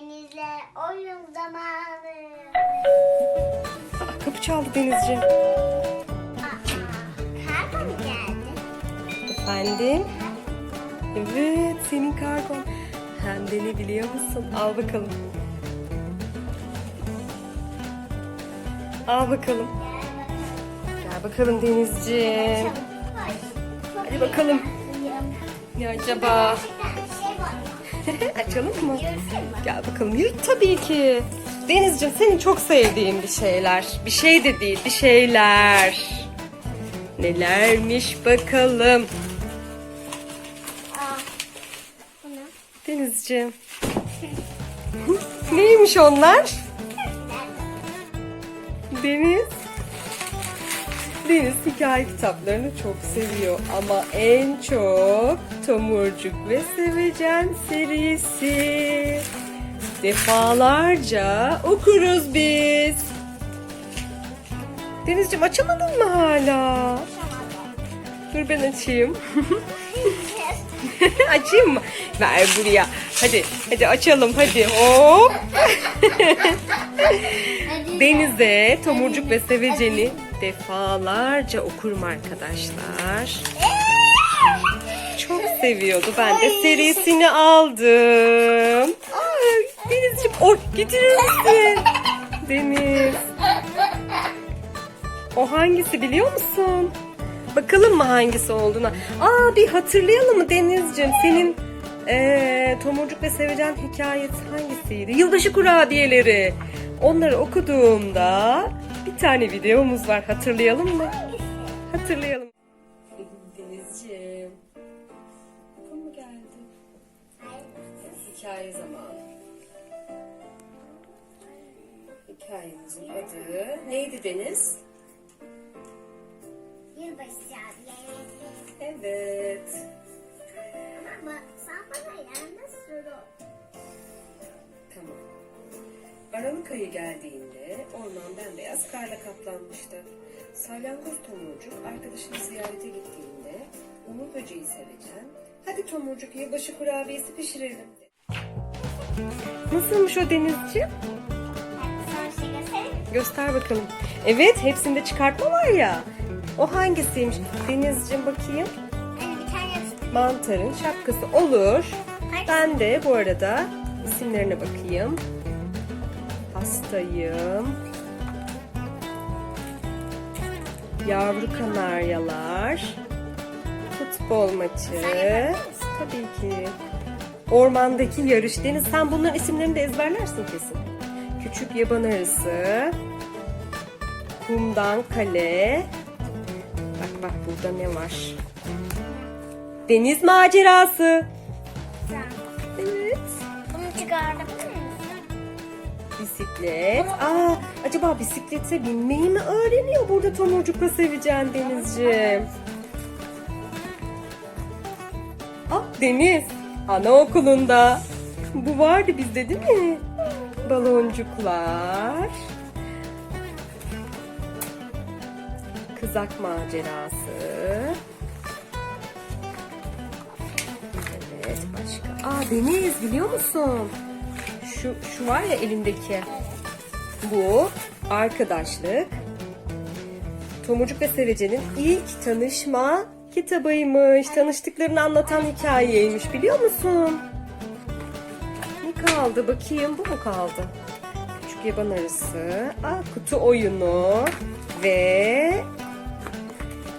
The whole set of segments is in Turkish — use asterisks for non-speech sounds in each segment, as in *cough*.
Denizle oyun zamanı. Aa, kapı çaldı Denizciğim. Aa, kargo mu geldi? Efendim? Evet senin kargon. Hem de ne biliyor musun? Al bakalım. Al bakalım. Gel bakalım Denizciğim. Hadi bakalım. Ne acaba? *laughs* Açalım mı? Gel bakalım. Yürü tabii ki. Denizciğim senin çok sevdiğin bir şeyler. Bir şey de değil, bir şeyler. Nelermiş bakalım. Denizciğim. Neymiş onlar? Deniz. Deniz hikaye kitaplarını çok seviyor ama en çok Tomurcuk ve Sevecen serisi. Defalarca okuruz biz. Denizciğim açamadın mı hala? Dur ben açayım. *laughs* Açayım mı? Ver buraya. Hadi, hadi açalım hadi. Hop. Denize, tomurcuk ve seveceni defalarca okurum arkadaşlar. Çok seviyordu. Ben de serisini aldım. Ay, Denizciğim or getirir misin? Deniz. O hangisi biliyor musun? Bakalım mı hangisi olduğuna. Aa bir hatırlayalım mı Denizciğim? Senin eee Tomurcuk ve Sevecen hikayesi hangisiydi? Yılbaşı kurabiyeleri. Onları okuduğumda bir tane videomuz var. Hatırlayalım mı? Hatırlayalım. Denizciğim. Bu mu geldi? Hikaye zamanı. Hikayemizin adı neydi Deniz? Yılbaşı abi. Evet. Ama sen bana yalnız soru. Tamam. Aralık ayı geldiğinde orman bembeyaz karla kaplanmıştı. Salyangoz tomurcuk arkadaşını ziyarete gittiğinde Uğur böceği sevecen hadi tomurcuk yılbaşı kurabiyesi pişirelim dedi. Nasılmış o denizci? Göster bakalım. Evet hepsinde çıkartma var ya. O hangisiymiş? Denizciğim bakayım. Mantarın şapkası olur. Ben de bu arada isimlerine bakayım. Hastayım. Yavru kanaryalar. Futbol maçı. Tabii ki. Ormandaki yarış. Deniz sen bunların isimlerini de ezberlersin kesin. Küçük yaban arısı. Kumdan kale. Bak bak burada ne var? Deniz macerası. Bisiklet. Aa, acaba bisiklete binmeyi mi öğreniyor burada tomurcukla seveceğin Denizciğim? Ah Deniz. Anaokulunda. Bu vardı bizde değil mi? Baloncuklar. Kızak macerası. Evet başka. Aa Deniz biliyor musun? Şu, şu var ya elimdeki. Bu arkadaşlık. Tomurcuk ve Sevece'nin ilk tanışma kitabıymış. Tanıştıklarını anlatan hikayeymiş biliyor musun? Ne kaldı bakayım bu mu kaldı? Küçük yaban arısı. Aa, kutu oyunu. Ve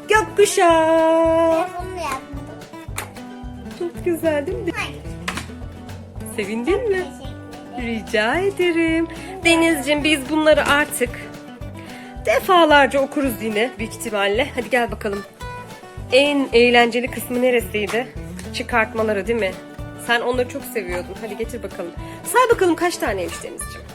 gökkuşağı. Bunu. Çok güzel değil mi? Sevindin mi? Rica ederim. Denizciğim biz bunları artık defalarca okuruz yine büyük ihtimalle. Hadi gel bakalım. En eğlenceli kısmı neresiydi? Çıkartmaları değil mi? Sen onları çok seviyordun. Hadi getir bakalım. Say bakalım kaç taneymiş Denizciğim.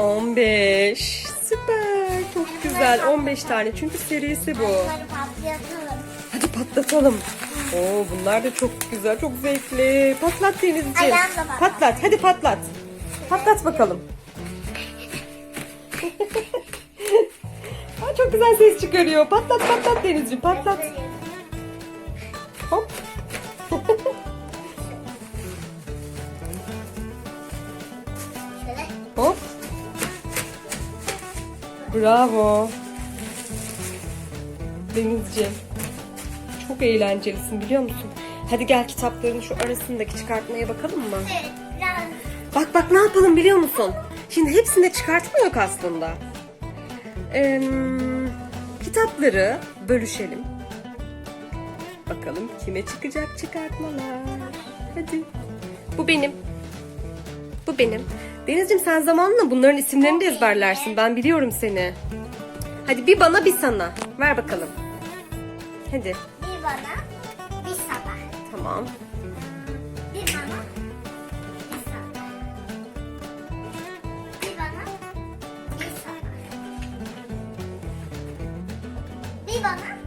15. Süper. Çok güzel. 15 tane. Çünkü serisi bu. Hadi patlatalım. Oo bunlar da çok güzel, çok zevkli. Patlat Denizciğim. Patlat. Hadi patlat. Patlat bakalım. *laughs* Aa, çok güzel ses çıkarıyor. Patlat patlat Denizciğim patlat. Bravo. Denizciğim. Çok eğlencelisin biliyor musun? Hadi gel kitapların şu arasındaki çıkartmaya bakalım mı? Evet. Bak bak ne yapalım biliyor musun? Şimdi hepsinde çıkartma yok aslında. Ee, kitapları bölüşelim. Bakalım kime çıkacak çıkartmalar. Hadi. Bu benim. Bu benim. Denizciğim sen zamanla bunların isimlerini de ezberlersin. Ben biliyorum seni. Hadi bir bana bir sana. Ver bakalım. Hadi. bir bana, bir sana. Tamam. Bir bana, bir sana. Bir bana, bir sana. Bir bana,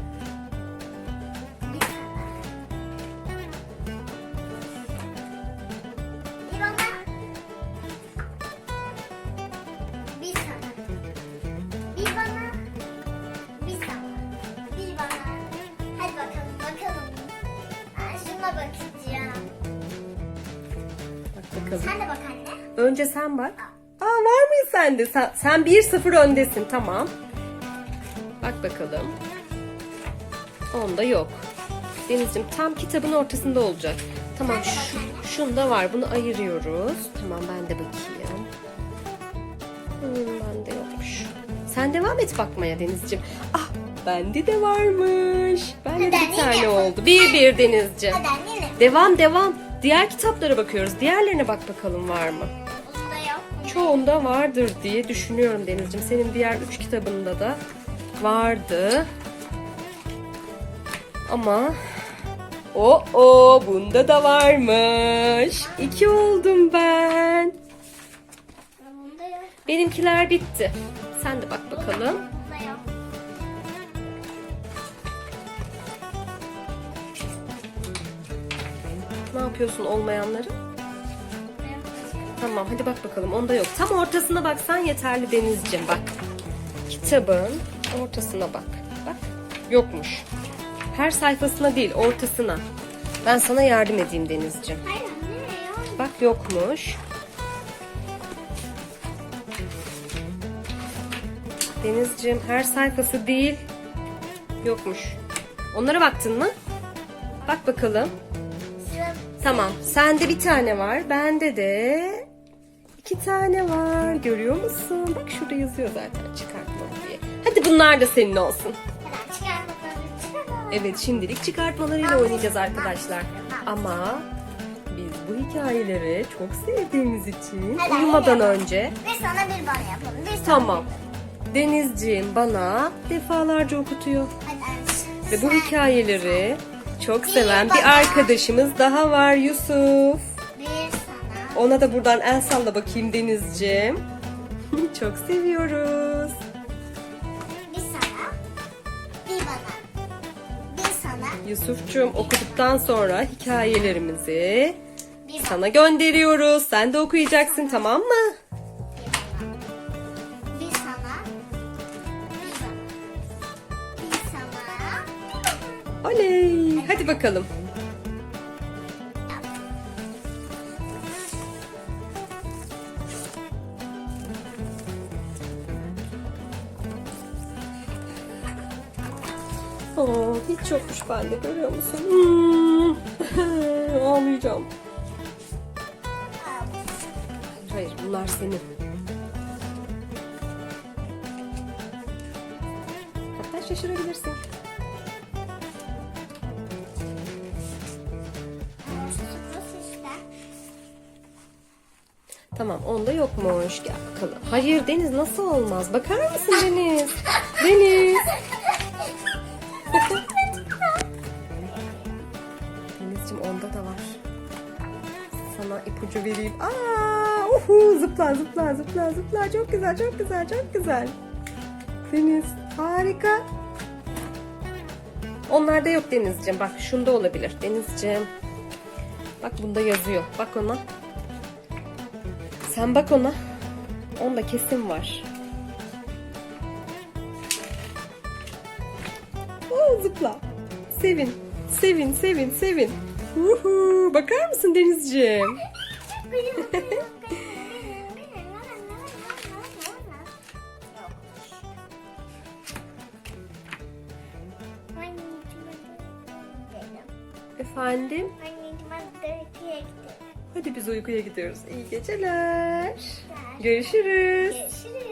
Önce sen bak. Aa var mıyız sende? Sen, sen 1-0 öndesin tamam. Bak bakalım. Onda yok. Denizciğim tam kitabın ortasında olacak. Tamam şu, şunda var bunu ayırıyoruz. Tamam ben de bakayım. Hmm, bende yokmuş. Sen devam et bakmaya Denizciğim. Ah bende de varmış. Bende de bir tane oldu. Bir bir yine. Devam devam. Diğer kitaplara bakıyoruz. Diğerlerine bak bakalım var mı? Çoğunda vardır diye düşünüyorum Denizciğim. Senin diğer üç kitabında da vardı. Ama o o bunda da varmış. İki oldum ben. Benimkiler bitti. Sen de bak bakalım. Ne yapıyorsun olmayanları? Tamam hadi bak bakalım onda yok. Tam ortasına baksan yeterli Denizciğim bak. Kitabın ortasına bak. Bak yokmuş. Her sayfasına değil ortasına. Ben sana yardım edeyim Denizciğim. Hayır anne. Bak yokmuş. Denizciğim her sayfası değil. Yokmuş. Onlara baktın mı? Bak bakalım. Tamam. Sende bir tane var. Bende de iki tane var. Görüyor musun? Bak şurada yazıyor zaten çıkartma diye. Hadi bunlar da senin olsun. Evet şimdilik çıkartmalarıyla oynayacağız arkadaşlar. Ama biz bu hikayeleri çok sevdiğimiz için Hadi, uyumadan önce Bir sana bir bana yapalım. Bir sana tamam. bir Denizciğim bana defalarca okutuyor. Hadi. Ve bu hikayeleri çok seven bir arkadaşımız daha var Yusuf. Ona da buradan el salla bakayım Denizciğim. *laughs* Çok seviyoruz. Bir sana. Bir bana. Bir sana. Yusuf'cum okuduktan sonra hikayelerimizi Bir bana. sana gönderiyoruz. Sen de okuyacaksın tamam mı? Bir sana. Bir bana. Bir sana. Oley! Hadi bakalım. Aa, hiç yokmuş bende görüyor musun? Hmm. *laughs* Ağlayacağım. Hayır bunlar senin. Hatta şaşırabilirsin. Tamam onda yokmuş. Gel bakalım. Hayır Deniz nasıl olmaz? Bakar mısın Deniz? Deniz. Da var. Sana ipucu vereyim. Aa, uhu, zıpla zıpla zıpla zıpla. Çok güzel çok güzel çok güzel. Deniz harika. Onlarda yok Denizciğim. Bak şunda olabilir. Denizciğim. Bak bunda yazıyor. Bak ona. Sen bak ona. Onda kesin var. Oo, zıpla. Sevin. Sevin, sevin, sevin. Uhu, bakar mısın Denizciğim? Efendim? Hadi biz uykuya gidiyoruz. İyi geceler. Görüşürüz. Görüşürüz.